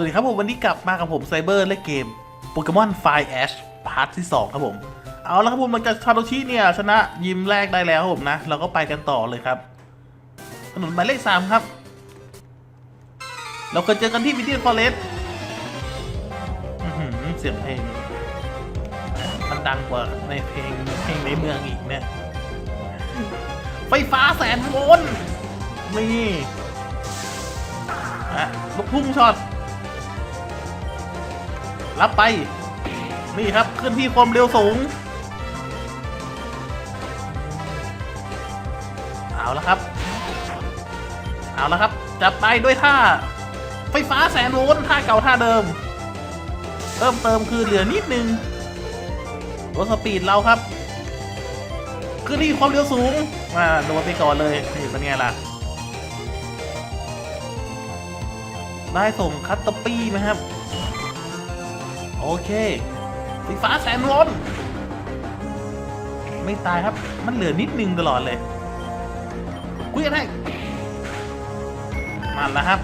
วัสดีครับผมวันนี้กลับมากับผมไซเบอร์และเกมโปเกมอนไฟแอชพาร์ทที่ 2 ครับผม เอาล้วครับผมหลังจากชาโตชิเนี่ย ชนะยิมแรกได้แล้วผมนะ เราก็ไปกันต่อเลยครับ ถนนหมายเลข 3 ครับ เราเคยเจอกันที่วิดีโอฟอเรสเสียงเพลง มันดังกว่าในเพลงเพลงในเมืองอีกเนี่ย ไฟฟ้าแสนโวลต์นี่อะลูกพุ่งช็อต รับไป นี่ครับเคลื่อนที่ความเร็วสูง เอาล้วครับ เอาล้วครับจับไปด้วยท่า ไฟฟ้าแสนโวลต์ท่าเก่าท่าเดิม เพิ่มเติมคือเหลือนิดนึงรถสปีดเราครับเคลื่อนที่ความเร็วสูงมาโดนไปก่อนเลยนี่เป็นไงล่ะได้ส่งคัตเตอร์ปี้ไหมครับ โอเคไฟฟ้าแสนโวลต์ไม่ตายครับ มันเหลือนิดนึงตลอดเลยคุยกันให้มาแล้วครับ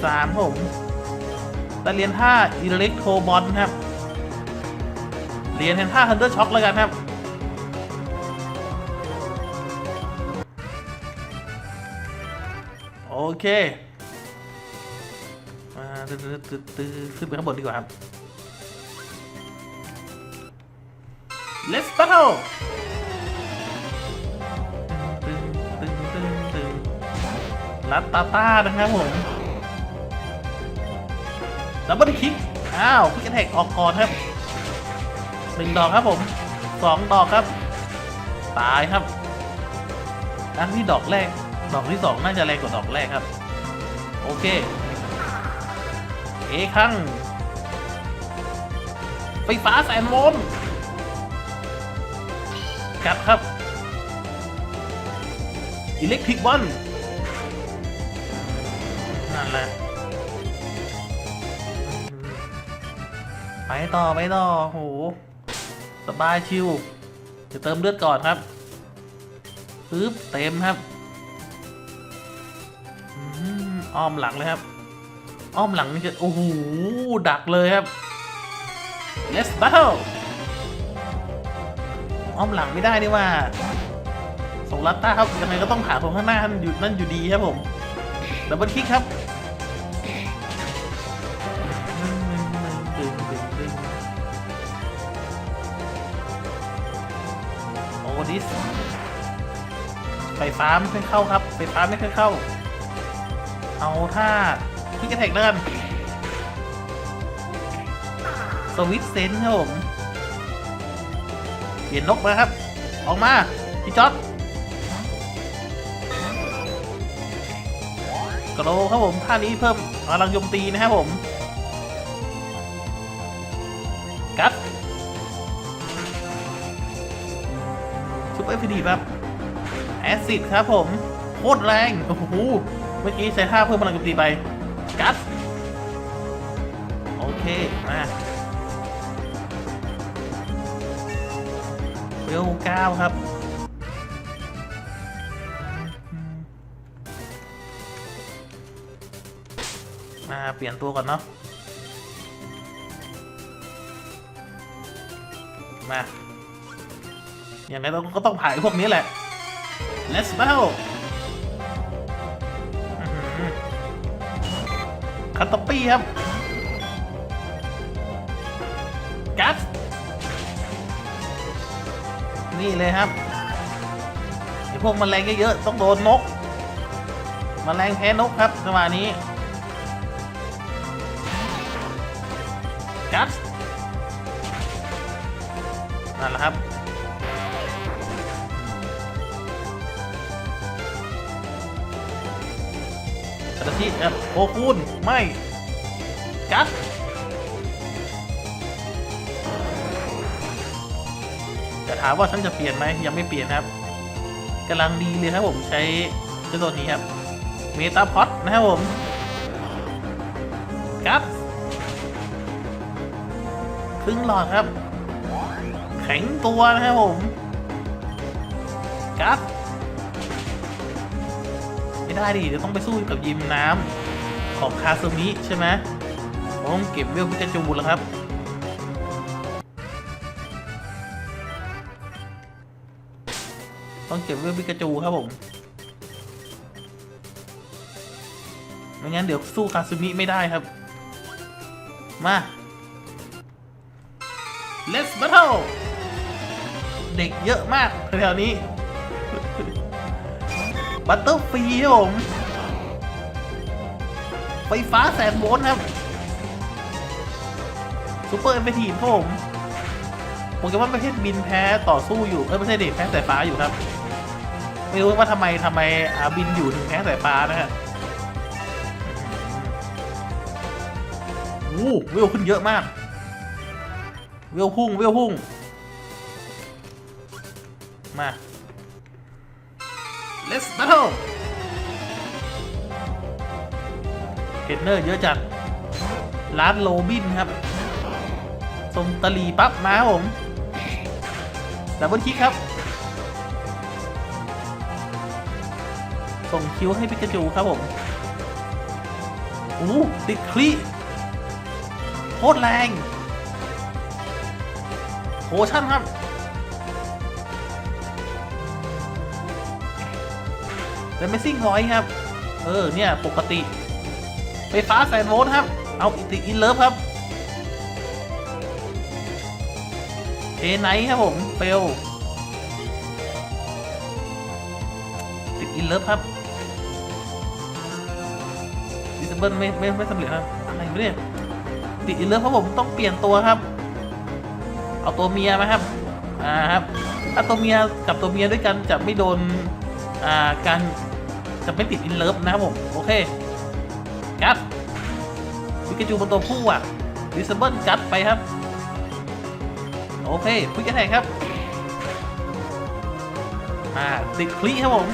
13ผมต่เรียนท่าอิเล็กโทรบอลครับเรียนแทนท่าฮันเดอร์ช็อคแล้วกันครับโอเค ตึ๊ดตึ๊ดตึ๊ดขึ้นไปข้างบนดีกว่าครับ Let's battle ตึงตึงตึงตึงลัตตาต้านะครับผมดับเบิลคิก อ้าวพิกแท็กออกก่อนครับหนึ่งดอกครับผมสองดอกครับ ตายครับอันที่ดอกแรก ดอกที่สองน่าจะแรงกว่าดอกแรกครับ โอเค เอครั้งไฟฟ้าแสนโวลต์กัดครับอิเล็กทริกบอลนั่นแหละ ไปต่อ ไปต่อโห สบายชิว จะเติมเลือดก่อนครับปึ๊บเต็มครับอ้อมหลังเลยครับ อ้อมหลังนี่จะโอ้โหดักเลยครับ let's battle อ้อมหลังไม่ได้นี่ว่าส่งลัตต้าครับยังไงก็ต้องผ่าตรงข้างหน้านั่นอยู่นั่นอยู่ดีครับผมดับเบิลคิกครับโอ้ดิสไฟฟ้าไม่ค่อยเข้าครับไฟฟ้าไม่ค่อยเข้า เอาท่า พิกแท็กแล้วกันสวิตเซนครับผมเปลี่ยนนกมาครับ ออกมาพี่จ๊อดกระโดดครับผมท่านี้เพิ่มพลังโจมตีนะครับผมกัดซุปเปอร์พีดีครับแอซิดครับผมโคตรแรง โอ้โห เมื่อกี้ใช้ท่าเพิ่มพลังโจมตีไป กัดโอเค มาเวลเก้าครับมาเปลี่ยนตัวก่อนเนาะ มาอย่างไรเราก็ต้องผ่านพวกนี้แหละ Let's battle คัตตปปี้ครับกัสนี่เลยครับไอพวกมแมลงเยอะๆต้องโดนนกมแมลงแพ้นกครับจังหวะนี้กัสนั่นแหละครับ ทิเอ่อโอคูนไม่กัดจะถามว่าฉันจะเปลี่ยนไหมยังไม่เปลี่ยนครับกำลังดีเลยครับผมใช้เจ้าตัวนี้ครับเมตาพอดนะครับผมกัดครึ่งหลอดครับ แข็งตัวนะครับผมกัดไม่ ได้ดิเดี๋ยวต้องไปสู้กับยิมน้ำของคาซูมิใช่ไหมต้องเก็บเวลพิกาจูแล้วครับ ต้องเก็บเวลพิกาจูครับผมไม่งั้นเดี๋ยวสู้คาซูมิไม่ได้ครับ มา Let's battle เด็กเยอะมากแถวนี้ บัตเตอร์ฟีครับผม ไฟฟ้าแสนโวลต์ครับซูเปอร์เอฟเฟทีฟครับผมโปเกมอนประเภทบินแพ้ต่อสู้อยู่ เอ้ยไม่ใช่เด็กแพ้สายฟ้าอยู่ครับ ไม่รู้ว่าทำไมทำไมอาบินอยู่ถึงแพ้สายฟ้านะฮะโอ้โหวิวขึ้นเยอะมากวิวพุ่งวิวพุ่ง มา let's battle เทรนเนอร์เยอะจัดร้านโลบินครับทรงตะลีปั๊บมาครับผมดับเบิลคิกครับ ส่งคิวให้ปิกาจูครับผมอู้ติดคลีโคตรแรงโหชั่นครับ แต่ไม่ซิ่งร้อยครับ เออ เนี่ย ปกติ ไฟฟ้าแสนโวลต์ครับ เอาติดอินเลิฟครับเอไนท์ครับผมเฟลติดอินเลิฟครับดิสเบิลไม่ไม่ไม่สำเร็จครับอะไรไม่เนี่ยติดอินเลิฟครับผมต้องเปลี่ยนตัวครับ เอาตัวเมียไหมครับอ่าครับถ้าตัวเมียกับตัวเมียด้วยกันจะไม่โดนอ่าการ จะไม่ติดอินเลิฟนะครับผม โอเคกัดพิกาจูเป็นตัวผู้อะดิสเบิลกัดไปครับ โอเคพิกาแทกครับอ่าติดคลีครับผม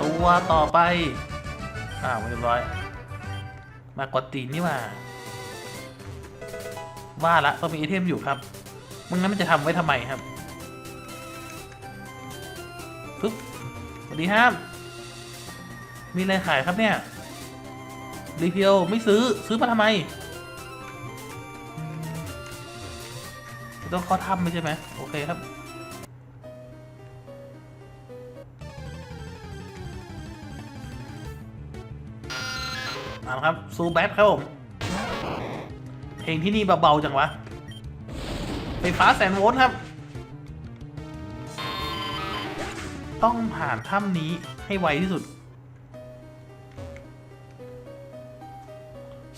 ตัวต่อไปอ่าเรียบร้อย มากดตีนนี่ว่า ว่าละต้องมีไอเทมอยู่ครับมึงงั้นมันจะทำไว้ทำไมครับ วัสดีครับ มีอะไรขายครับเนี่ยรีเพียวไม่ซื้อซื้อมาทำไม ต้องเข้าถ้ำไม่ใช่ไหมโอเคครับเอาครับ ซูแบทครับผม เพลงที่นี่เบา ๆ จังวะ ไฟฟ้าแสนโวลต์ครับ ต้องผ่านถ้ำนี้ให้ไวที่สุด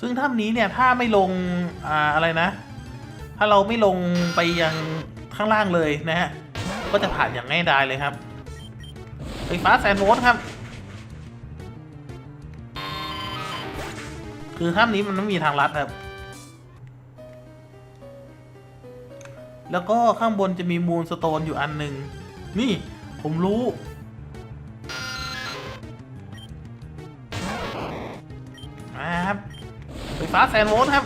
ซึ่งถ้ำนี้เนี่ยถ้าไม่ลงอ่าอะไรนะ ถ้าเราไม่ลงไปยังข้างล่างเลยนะฮะ ก็จะผ่านอย่างง่ายดายเลยครับ ไฟฟ้าแสนโวลต์ครับ คือถ้ำนี้มันไม่มีทางลัดครับแล้วก็ข้างบนจะมีมูลสโตนอยู่อันหนึ่งนี่ ผมรู้ มาครับไฟฟ้าแสนโวลต์ครับ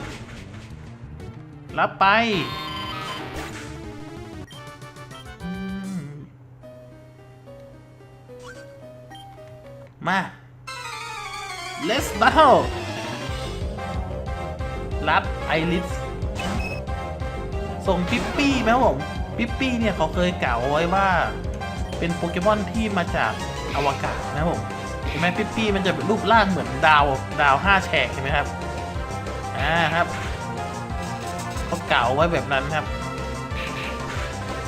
รับไปมา let's battle รับไอริสส่งปิ๊ปปี้ไหมผม ปิ๊ปปี้เนี่ยเขาเคยกล่าวไว้ว่า เป็นโปเกมอนที่มาจากอวกาศนะครับผมเห็นไหมปิปปี้มันจะเป็นรูปร่างเหมือนดาวดาวห้าแฉกเห็นไหมครับอ่าครับเขาเก่าไว้แบบนั้นครับ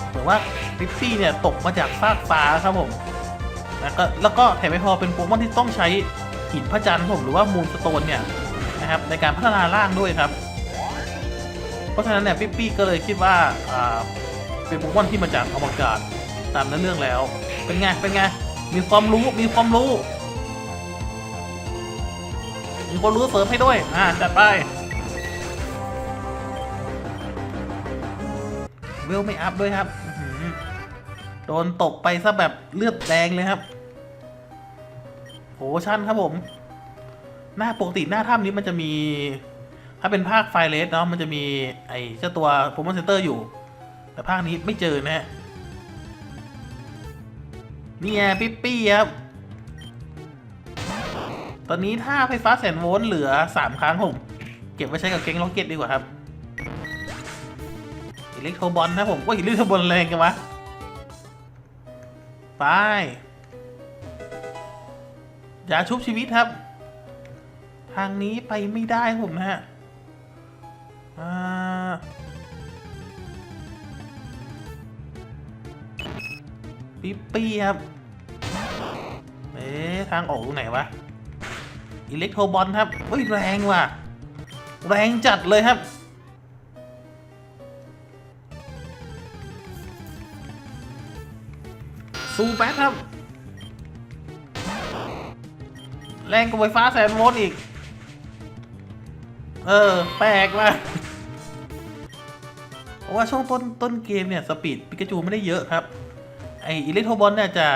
เหมือนว่าปิปปี้เนี่ยตกมาจากฟากฟ้าครับผมแล้วก็แล้วก็แถมไม่พอเป็นโปเกมอนที่ต้องใช้หินพระจันทร์ผมหรือว่ามูนสโตนเนี่ยนะครับในการพัฒนาร่างด้วยครับ เพราะฉะนั้นเนี่ยปิ๊ปปี้ก็เลยคิดว่าอ่าเป็นโปเกมอนที่มาจากอวกาศ ตามนั้นเรื่องแล้ว เป็นไง เป็นไง มีความรู้ มีความรู้ มีความรู้เสริมให้ด้วย อ่า จัดไป เวลไม่อัพด้วยครับ โดนตกไปซะแบบเลือดแดงเลยครับโหชั่นครับผม หน้าปกติหน้าถ้ำนี้มันจะมี ถ้าเป็นภาคไฟเลสเนาะ มันจะมีไอ้เจ้าตัวโปรโมชั่นเซนเตอร์อยู่ แต่ภาคนี้ไม่เจอนะฮะ เนี่ยปิ๊ปปี้ครับ ตอนนี้ถ้าไฟฟ้าแสนโวลต์เหลือ 3 ครั้งผมเก็บไว้ใช้กับเก้งล็อกเก็ตดีกว่าครับอิเล็กโทรบอลนะผมก็อิเล็กโทรบอลแรงกันวะไปอย่าชุบชีวิตครับ ทางนี้ไปไม่ได้ผมนะฮะอ่า ปิ๊ปปี้ครับ เอ๊ะทางออกตรงไหนวะ อิเล็กโทรบอลครับเฮ้ยแรงว่ะ แรงจัดเลยครับ ซูแปดครับ แรงกว่าไฟฟ้าแสนโวลต์อีก เออ แปลกว่ะเพราะว่าช่วงต้นต้นเกมเนี่ย สปีดปิกาจูไม่ได้เยอะครับ ไออิเล็กโทรบอลเนี่ยจะ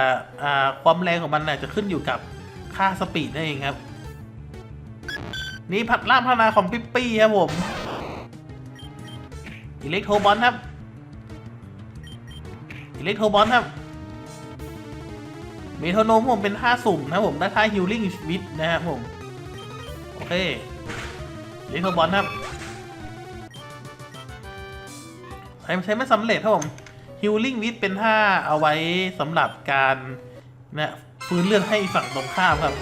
ความแรงของมันน่ะจะขึ้นอยู่กับค่าสปีดนั่นเองครับ นี่พัดล่างพัฒนาของปิ๊ปปี้ครับผมอิเล็กโทรบอลครับอิเล็กโทรบอลครับเมโทโนมผมเป็นท่าสุ่มนะผมได้ท่าฮิลลิ่งวิดนะครับผม โอเคอิเล็กโทรบอลครับใช้ใช้ไม่สำเร็จครับผม ฮิลลิ่งวิดเป็นท่าเอาไว้สำหรับการนะฟื้นเลือดให้ฝั่งตรงข้ามครับ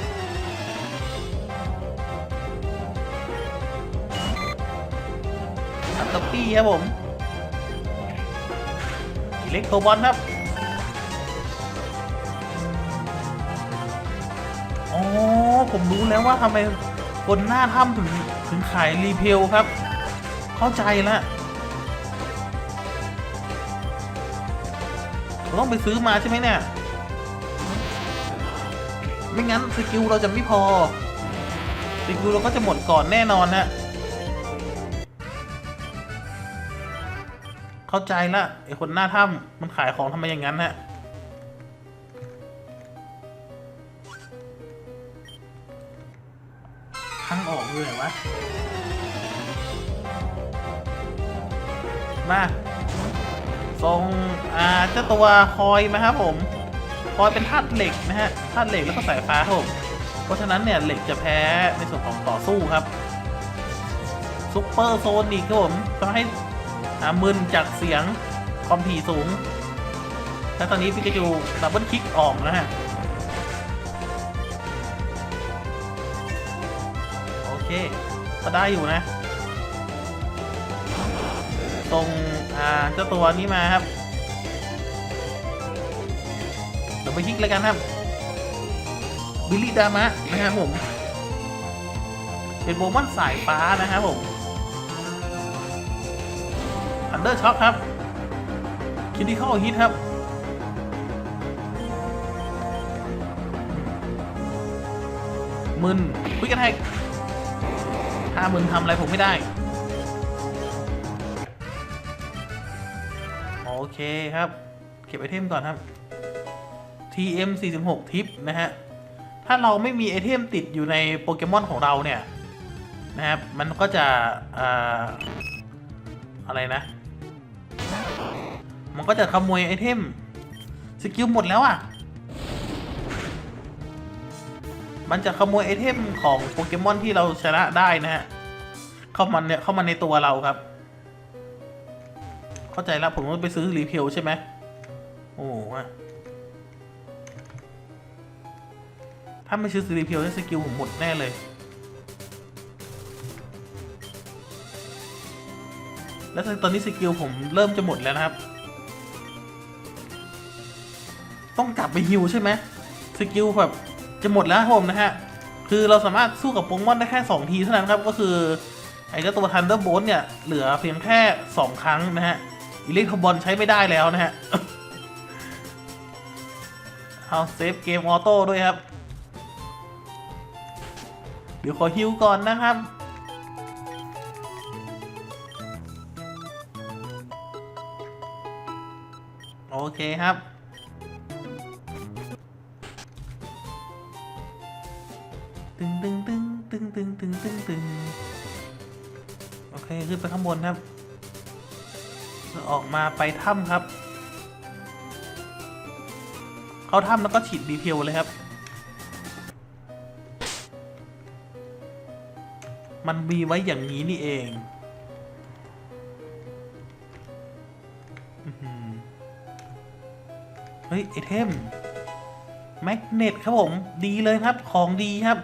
อัตตปี้ครับผมอิเล็กโทรบอลครับอ๋อผมรู้แล้วว่าทำไมคนหน้าถ้ำถึงถึงขายรีเพลครับ เข้าใจแล้ว เราต้องไปซื้อมาใช่ไหมเนี่ย ไม่งั้นสกิลเราจะไม่พอ สกิลเราก็จะหมดก่อนแน่นอนนะเข้าใจละไอคนหน้าถ้ำมันขายของทำไมอย่างนั้นฮะทางออกเลยวะ มา ส่งอ่าเจ้าตัวคอยมครับผม คอยเป็นธาตุเหล็กนะฮะธาตุเหล็กแล้วก็สายฟ้าครับผมเพราะฉะนั้นเนี่ยเหล็กจะแพ้ในส่วนของต่อสู้ครับซุปเปอร์โซนิกครับผมทำให้อ่ามึนจากเสียงความถี่สูง แล้วตอนนี้พิกาจูดับเบิลคลิกออกนะฮะโอเคก็ได้อยู่นะ ตรง อ่าเจ้าตัวนี้มาครับเดี๋ยวไปคลิกเลยกันครับบิลลี่ดามะนะครับผม เป็นโบมันสายฟ้านะครับผมอันเดอร์ช็อคครับคิดที่เข้าฮิตครับมึนคุยกันแฮกถ้ามึนทำอะไรผมไม่ได้ เคครับ เก็บไอเทมก่อนครับ TM 46ทิปนะฮะ ถ้าเราไม่มีไอเทมติดอยู่ในโปเกมอนของเราเนี่ยนะครับ มันก็จะออะไรนะ มันก็จะขโมยไอเทมสกิลหมดแล้วอะ มันจะขโมยไอเทมของโปเกมอนที่เราชนะได้นะฮะ เข้ามาเนี่ยเข้ามาในตัวเราครับ เข้าใจแล้วผมต้องไปซื้อรีเพลใช่ไหมโอ้โหถ้าไม่ซื้อรีเพลนี่สกิลผมหมดแน่เลย แล้วตอนนี้สกิลผมเริ่มจะหมดแล้วนะครับ ต้องกลับไปฮิวใช่ไหมสกิลแบบจะหมดแล้วผมนะฮะ คือเราสามารถสู้กับโปเกมอนได้แค่ 2 ทีเท่านั้นครับ ก็คือไอ้เจ้าตัวทันเดอร์โบลเนี่ย เหลือเพียงแค่ 2 ครั้งนะฮะ อิเล็กทรบอลใช้ไม่ได้แล้วนะฮะ เอาเซฟเกมออโต้ด้วยครับ เดี๋ยวขอฮิวก่อนนะครับ โอเคครับึงตึงตึงตึงตึงตึงตึงตึงโอเค ขึ้นไปข้างบนครับ ออกมาไปถ้ำครับ เข้าถ้ำแล้วก็ฉีดดีเทลเลยครับ มันมีไว้อย่างนี้นี่เองเฮ้ยไอเทมแมกเนตครับผม ดีเลยครับของดีครับ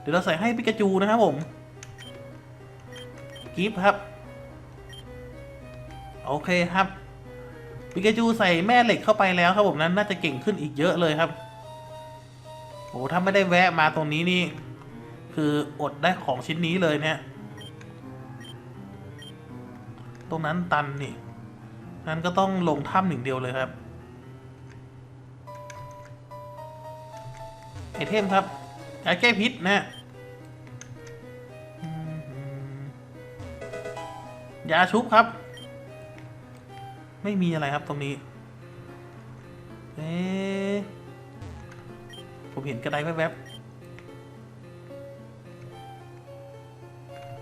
เดี๋ยวเราใส่ให้ปิกาจูนะครับผม กิฟต์ครับ อเคครับปิกาจูใส่แม่เหล็กเข้าไปแล้วครับผมนั้นน่าจะเก่งขึ้นอีกเยอะเลยครับโอ้ถ้าไม่ได้แวะมาตรงนี้นี่ คืออดได้ของชิ้นนี้เลยเนี่ย ตรงนั้นตันนี่นั้นก็ต้องลงถ้ำหนึ่งเดียวเลยครับ ไอเทมครับยาแก้พิษนะยาชุบครับ ไม่มีอะไรครับตรงนี้เอ๊ะผมเห็นกระไดแวบๆ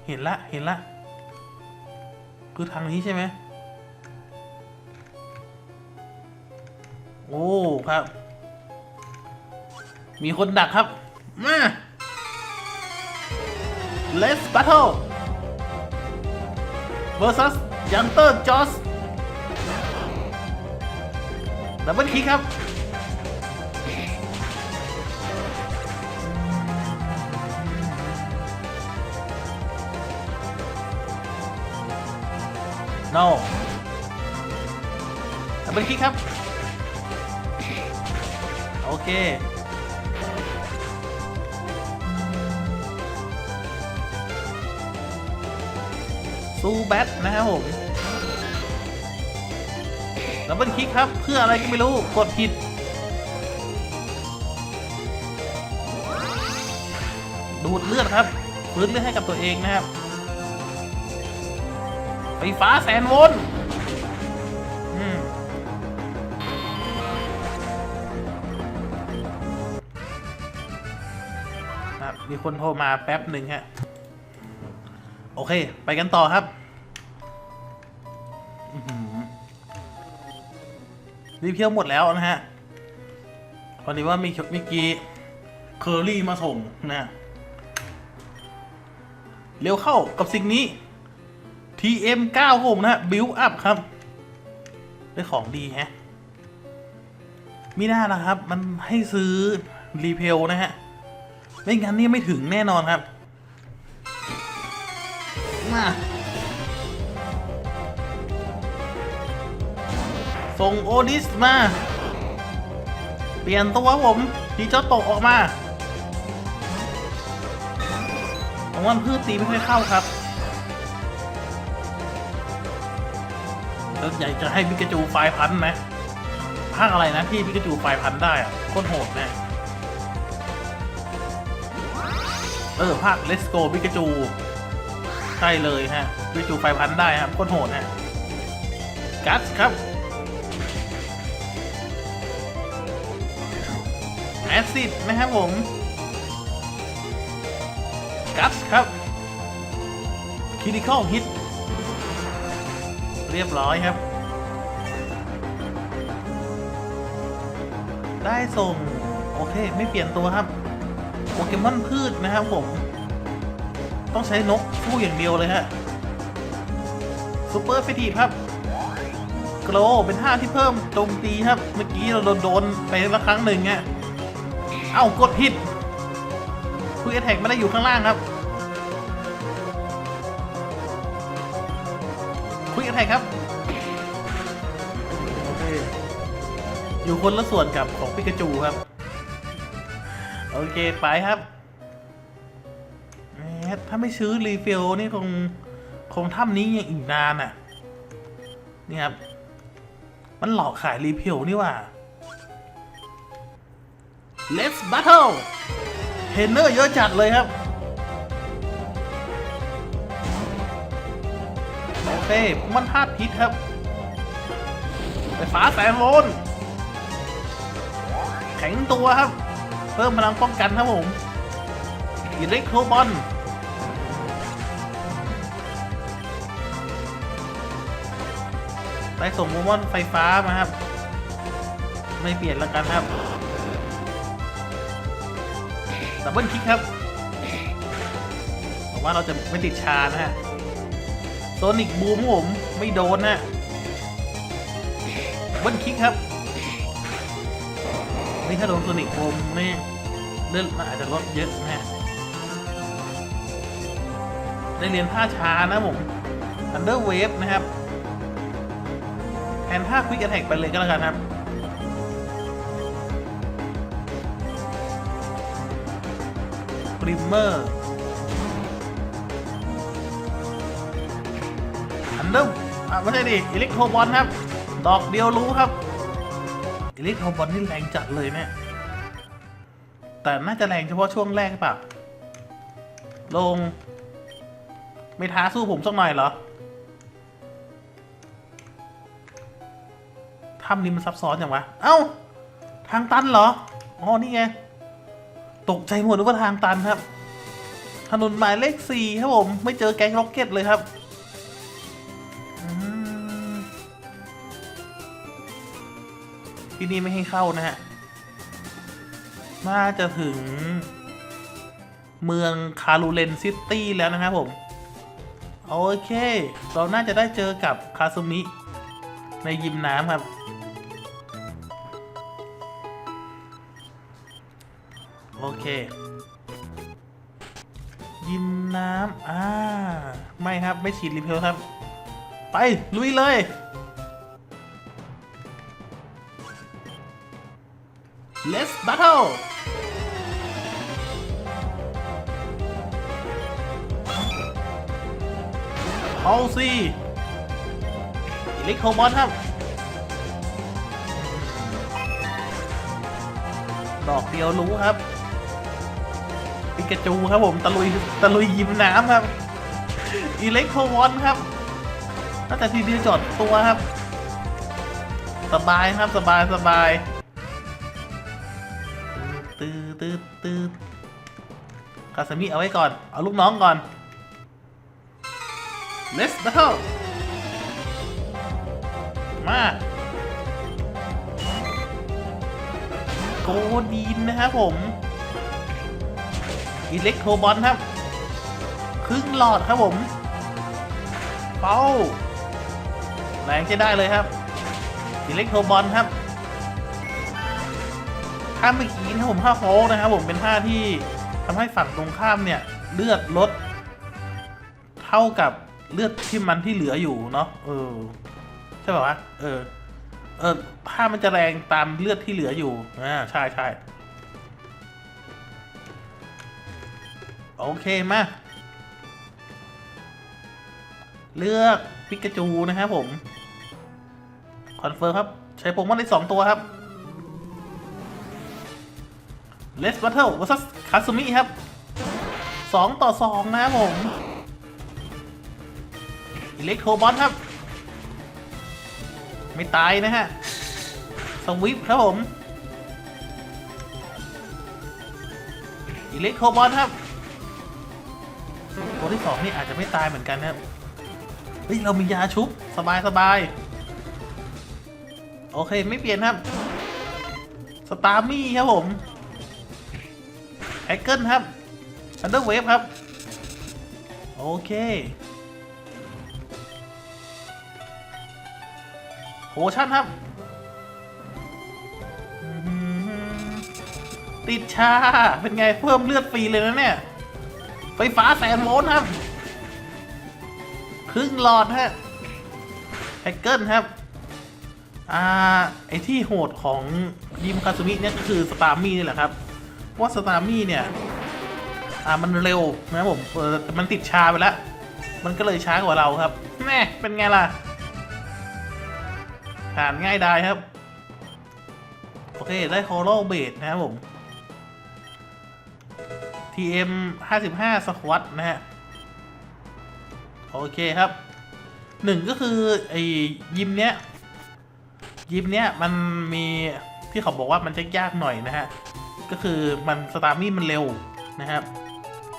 เห็นละเห็นละคือทางนี้ใช่ไหมโอ้ครับ มีคนดักครับ มา Let's battle versus Junter Joss ดับเบิลคิกครับ no ดับเบิลคิกครับ โอเค สู้แบทนะครับผม ดับเบิลคลิกครับ เพื่ออะไรก็ไม่รู้ กดผิด ดูดเลือดครับฟื้นเลือดให้กับตัวเองนะครับ ไฟฟ้าแสนโวลต์มีคนโทรมาแป๊บหนึ่งฮะ โอเค ไปกันต่อครับ อื รีเที่ยวหมดแล้วนะฮะ พอดีว่ามีเมื่อกี้เคอรี่มาส่งนะเร็วเข้ากับสิ่งนี้ TM9 ผมนะฮะ Build Up ครับ ได้ของดีฮะมีหน้านะครับ มันให้ซื้อรีเพลนะฮะ ไม่งั้นนี่ไม่ถึงแน่นอนครับ มา ส่งโอดิสมา เปลี่ยนตัวผมทีเจ้าตกออกมาของวันพืชตีไม่ค่อยเข้าครับ แล้วอยากจะให้พิกาจูไฟพันไหมภาคอะไรนะที่พิกาจูไฟพันได้อะโคตรโหดแน่เออภาค Let's Go พิกาจูใช่เลยฮะวิกาจูไฟพันได้ครับโคตรโหดฮะกัสครับ แอซิดนะครับผมกัสครับคิดิคอลฮิตเรียบร้อยครับ ได้ส่ง โอเค ไม่เปลี่ยนตัวครับ โปเกมอนพืชนะครับผม ต้องใช้นกสู้อย่างเดียวเลยฮะซูเปอร์ฟิทีครับโกลเป็นท่าที่เพิ่มโจมตีครับ เมื่อกี้เราโดนโดนไปละครั้งหนึ่งอะ เอ้ากดผิดคุยแท็กไม่ได้อยู่ข้างล่างครับคุยแท็กครับโอเคอยู่คนละส่วนกับของปิกาจูครับ โอเคไปครับแหมถ้าไม่ซื้อรีฟิลนี่คงคงถ้ำนี้ยังอีกนานอะ นี่ครับ มันหลอกขายรีฟิลนี่ว่า Let's battle เทรนเนอร์เยอะจัดเลยครับ โอเคมันธาตุพิษครับไฟฟ้าแสนโวลต์แข็งตัวครับ เพิ่มพลังป้องกันครับผมอิเล็กโทรบอลได้ส่งโมมอนไฟฟ้ามาครับ ไม่เปลี่ยนแล้วกันครับ ดับเบิลคลิกครับโอบอกว่าเราจะไม่ติดชานะฮะโซนิกบูมผมไม่โดนนะเบิ้ลคิกครับนี่ถ้าโดนโซนิกบูมไม่เลื่อนมันอาจจะลดเยอะนะฮะได้เรียนท่าชานะผม Under Wave นะครับแทนท่า Quick Attack ไปเลยก็แล้วกันครับ ปริมเมอร์อันเดอร์อะไม่ใช่ดิอิเล็กโทรบอลครับ ดอกเดียวรู้ครับอิเล็กโทรบอลนี่แรงจัดเลยเนี่ย แต่น่าจะแรงเฉพาะช่วงแรกหรือเปล่าลง ไม่ท้าสู้ผมสักหน่อยเหรอถ้ำนี้มันซับซ้อนอย่างวะ เอ้า ทางตันเหรอ อ๋อ นี่ไง ตกใจหมดนึกว่าทางตันครับ ถนนหมายเลขสี่ครับผม ไม่เจอแก๊งร็อกเก็ตเลยครับที่นี่ไม่ให้เข้านะฮะน่าจะถึง เมืองคารูเลนซิตี้แล้วนะครับผม โอเค เราน่าจะได้เจอกับคาซุมิในยิมน้ำครับ เค ยิมน้ำอ่า ไม่ครับ ไม่ฉีดรีเพลครับ ไป ลุยเลย Let's battle เอาสิอิเล็กโทรบอลครับ ดอกเดียวรู้ครับ ปิกาจูครับผมตะลุยตะลุยยิมน้ำครับอิเล็กโทรอลครับน่าจะทีเดียวจอดตัวครับ สบายครับสบายสบายตืดตืดตืดคาสมิเอาไว้ก่อน เอาลูกน้องก่อน Let's battle มาโกดีนนะครับผม อิเล็กโทรบอลครับ ครึ่งหลอดครับผม เป้า แรงใช้ได้เลยครับ อิเล็กโทรบอลครับท่าเมื่อกี้นะผมท่าโฟกนะครับผมเป็นท่าที่ทำให้ฝั่งตรงข้ามเนี่ย เลือดลด เท่ากับเลือดที่มันที่เหลืออยู่เนาะเออใช่ป่าวะเออเออถ้ามันจะแรงตามเลือดที่เหลืออยู่อ่าใช่ใช่ โอเค มา เลือกปิกาจูนะครับผม คอนเฟิร์มครับ ใช้โปเกมอนได้สองตัวครับ Let's Battle vs คาซุมิครับสองต่อสองนะครับผมอิเล็กโทรบอลครับ ไม่ตายนะฮะ สวิปครับผมอิเล็กโทรบอลครับ ที่สองนี่อาจจะไม่ตายเหมือนกันนะเฮ้ยเรามียาชุบสบายสบายโอเคไม่เปลี่ยนครับ สตาร์มี่ครับผมแฮกเกิลครับอันเดอร์เวฟครับ โอเคโหชั่นครับ ติดชา เป็นไงเพิ่มเลือดฟรีเลยนะเนี่ย ไฟฟ้าแสนโวลต์ครับ ครึ่งหลอดฮะแฮกเกิลครับ อ่า ไอที่โหดของยิมคาซุมิเนี่ยก็คือสตาร์มี่นี่แหละครับ ว่าสตาร์มี่เนี่ย อ่า มันเร็วนะครับผมเออมันติดชาไปแล้ว มันก็เลยช้ากว่าเราครับ แม่เป็นไงล่ะผ่านง่ายได้ครับ โอเค ได้โคโลเบดนะครับผม TM 55สควอตนะฮะ โอเคครับหนึ่งก็คือไอ้ยิมเนี้ย ยิมเนี้ยมันมีที่เขาบอกว่ามันจะยากหน่อยนะฮะ ก็คือมันสตาร์มี่มันเร็วนะครับ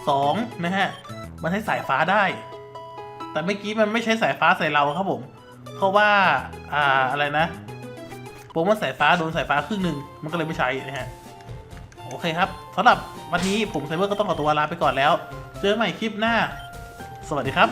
สองนะฮะ มันใช้สายฟ้าได้ แต่เมื่อกี้มันไม่ใช้สายฟ้าใส่เราครับผม เพราะว่า อ่าอะไรนะโปรโมทสายฟ้าโดนสายฟ้าครึ่งหนึ่งมันก็เลยไม่ใช้นะฮะ โอเคครับสำหรับวันนี้ผมไซเบอร์ก็ต้องขอตัวลาไปก่อนแล้ว เจอกันใหม่คลิปหน้า สวัสดีครับ